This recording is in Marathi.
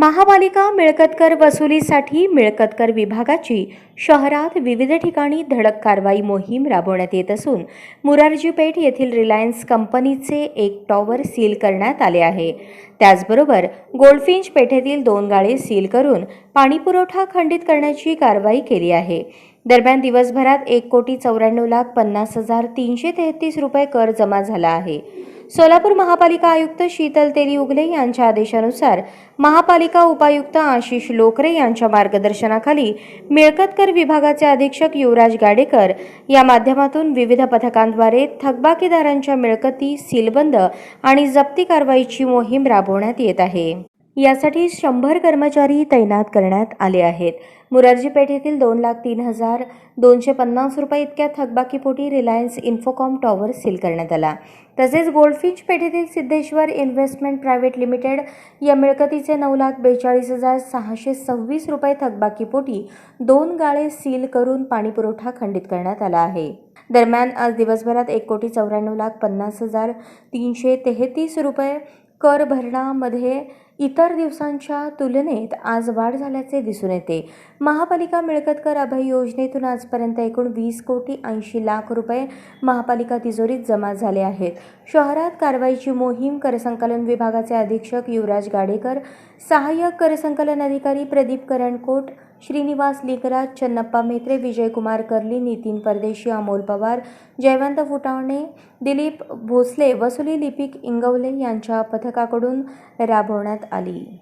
महापालिका मिळकतकर वसुलीसाठी मिळकतकर विभागाची शहरात विविध ठिकाणी धडक कारवाई मोहीम राबवण्यात येत असून मुरारजीपेठ येथील रिलायन्स कंपनीचे एक टॉवर सील करण्यात आले आहे. त्याचबरोबर गोल्डफिंच पेठेतील दोन गाळे सील करून पाणीपुरवठा खंडित करण्याची कारवाई केली आहे. दरम्यान दिवसभरात एक कोटी चौऱ्याण्णव लाख पन्नास हजार तीनशे तेहतीस रुपये कर जमा झाला आहे. सोलापूर महापालिका आयुक्त शीतल तेली उगले यांच्या आदेशानुसार महापालिका उपायुक्त आशिष लोकरे यांच्या मार्गदर्शनाखाली मिळकतकर विभागाचे अधीक्षक युवराज गाडेकर या माध्यमातून विविध पथकांद्वारे थकबाकीदारांच्या मिळकती सीलबंद आणि जप्ती कारवाईची मोहीम राबवण्यात येत आहे. यासाठी शंभर कर्मचारी तैनात करण्यात आले आहेत. मुरारजी पेठेतील दोन लाख तीन हजार दोनशे पन्नास रुपये इतक्या थकबाकीपोटी रिलायन्स इन्फोकॉम टॉवर सील करण्यात आला. तसेच गोल्डफिंच पेठेतील सिद्धेश्वर इन्व्हेस्टमेंट प्रायव्हेट लिमिटेड या मिळकतीचे नऊ लाख बेचाळीस हजार सहाशे सव्वीस रुपये थकबाकीपोटी दोन गाळे सील करून पाणीपुरवठा खंडित करण्यात आला आहे. दरम्यान आज दिवसभरात एक कोटी चौऱ्याण्णव लाख पन्नास हजार तीनशे तेहतीस रुपये कर भरणामध्ये इतर दिवसांच्या तुलनेत आज वाढ झाल्याचे दिसून येते. महापालिका मिळकतकर अभय योजनेतून आजपर्यंत एकूण वीस कोटी ऐंशी लाख रुपये महापालिका तिजोरीत जमा झाले आहेत. शहरात कारवाईची मोहीम करसंकलन विभागाचे अधीक्षक युवराज गाडेकर सहाय्यक करसंकलन अधिकारी प्रदीप करणकोट श्रीनिवास लिकराज चन्नप्पा मेत्रे विजयकुमार कर्ली नितीन परदेशी अमोल पवार जयवंत फुटावणे दिलीप भोसले वसुली लिपिक इंगवले यांच्या पथकाकडून राबवण्यात आली